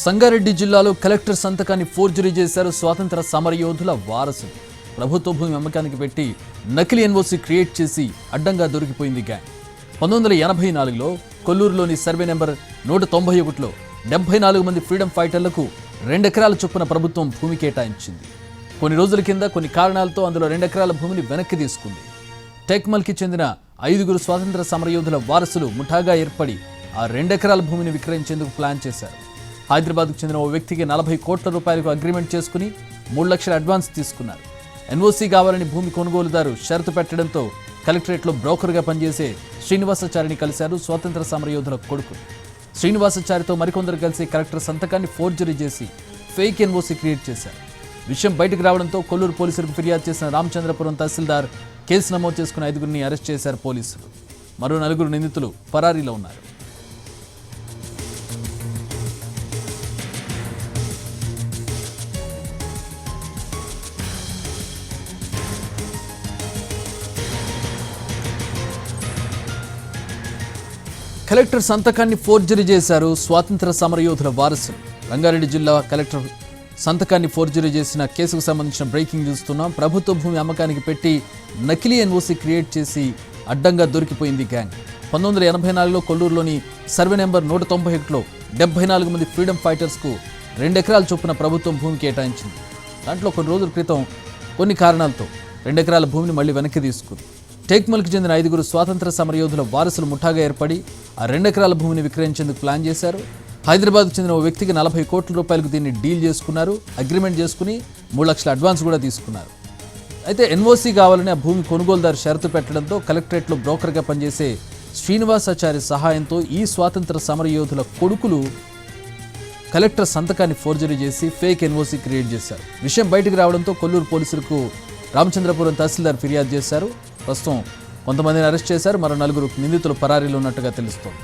సంగారెడ్డి జిల్లాలో కలెక్టర్ సంతకాన్ని ఫోర్జరీ చేశారు స్వాతంత్ర సమరయోధుల వారసులు ప్రభుత్వ భూమి అమ్మకానికి పెట్టి నకిలీ ఎన్ఓసి క్రియేట్ చేసి అడ్డంగా దొరికిపోయింది గ్యాంగ్. పంతొమ్మిది వందల ఎనభై నాలుగులో కొల్లూరులోని సర్వే నెంబర్ నూట తొంభై ఒకటిలో డెబ్బై నాలుగు మంది ఫ్రీడమ్ ఫైటర్లకు రెండెకరాల చొప్పున ప్రభుత్వం భూమి కేటాయించింది. కొన్ని రోజుల కింద కొన్ని కారణాలతో అందులో రెండెకరాల భూమిని వెనక్కి తీసుకుంది. టెక్మల్కి చెందిన ఐదుగురు స్వాతంత్ర సమరయోధుల వారసులు ముఠాగా ఏర్పడి ఆ రెండెకరాల భూమిని విక్రయించేందుకు ప్లాన్ చేశారు. హైదరాబాద్కు చెందిన ఓ వ్యక్తికి నలభై కోట్ల రూపాయలకు అగ్రిమెంట్ చేసుకుని మూడు లక్షల అడ్వాన్స్ తీసుకున్నారు. ఎన్ఓసీ కావాలని భూమి కొనుగోలుదారు షరతు పెట్టడంతో కలెక్టరేట్లో బ్రోకర్గా పనిచేసే శ్రీనివాసాచారిని కలిశారు స్వాతంత్ర సమరయోధుల కొడుకు. శ్రీనివాసాచారితో మరికొందరు కలిసి కలెక్టర్ సంతకాన్ని ఫోర్జరీ చేసి ఫేక్ ఎన్ఓసీ క్రియేట్ చేశారు. విషయం బయటకు రావడంతో కొల్లూరు పోలీసులకు ఫిర్యాదు చేసిన రామచంద్రపురం తహసీల్దార్ కేసు నమోదు చేసుకుని ఐదుగురిని అరెస్ట్ చేశారు పోలీసులు. మరో నలుగురు నిందితులు పరారీలో ఉన్నారు. కలెక్టర్ సంతకాన్ని ఫోర్జరీ చేశారు స్వాతంత్ర సమరయోధుల వారసులు. రంగారెడ్డి జిల్లా కలెక్టర్ సంతకాన్ని ఫోర్జరీ చేసిన కేసుకు సంబంధించిన బ్రేకింగ్ చూస్తున్నాం. ప్రభుత్వ భూమి అమ్మకానికి పెట్టి నకిలీ ఎన్ఓసి క్రియేట్ చేసి అడ్డంగా దొరికిపోయింది గ్యాంగ్. పంతొమ్మిది వందల ఎనభై నాలుగులో కొల్లూరులోని సర్వే నెంబర్ నూట తొంభై ఒకటిలో డెబ్బై నాలుగు మంది ఫ్రీడమ్ ఫైటర్స్కు రెండెకరాల చొప్పున ప్రభుత్వం భూమి కేటాయించింది. దాంట్లో కొన్ని రోజుల క్రితం కొన్ని కారణాలతో రెండెకరాల భూమిని మళ్ళీ వెనక్కి తీసుకుంది. టేక్మల్కి చెందిన ఐదుగురు స్వాతంత్ర సమరయోధుల వారసులు ముఠాగా ఏర్పడి ఆ రెండెకరాల భూమిని విక్రయించేందుకు ప్లాన్ చేశారు. హైదరాబాద్కు చెందిన ఓ వ్యక్తికి నలభై కోట్ల రూపాయలకు దీన్ని డీల్ చేసుకున్నారు. అగ్రిమెంట్ చేసుకుని మూడు లక్షల అడ్వాన్స్ కూడా తీసుకున్నారు. అయితే ఎన్ఓసీ కావాలని ఆ భూమి కొనుగోలుదారు షరతు పెట్టడంతో కలెక్టరేట్లో బ్రోకర్గా పనిచేసే శ్రీనివాసాచారి సహాయంతో ఈ స్వాతంత్ర సమరయోధుల కొడుకులు కలెక్టర్ సంతకాన్ని ఫోర్జరీ చేసి ఫేక్ ఎన్ఓసీ క్రియేట్ చేశారు. విషయం బయటకు రావడంతో కొల్లూరు పోలీసులకు రామచంద్రపురం తహసీల్దార్ ఫిర్యాదు చేశారు. ప్రస్తుతం కొంతమందిని అరెస్ట్ చేశారు మరో నలుగురు నిందితులు పరారీలు ఉన్నట్టుగా తెలుస్తోంది.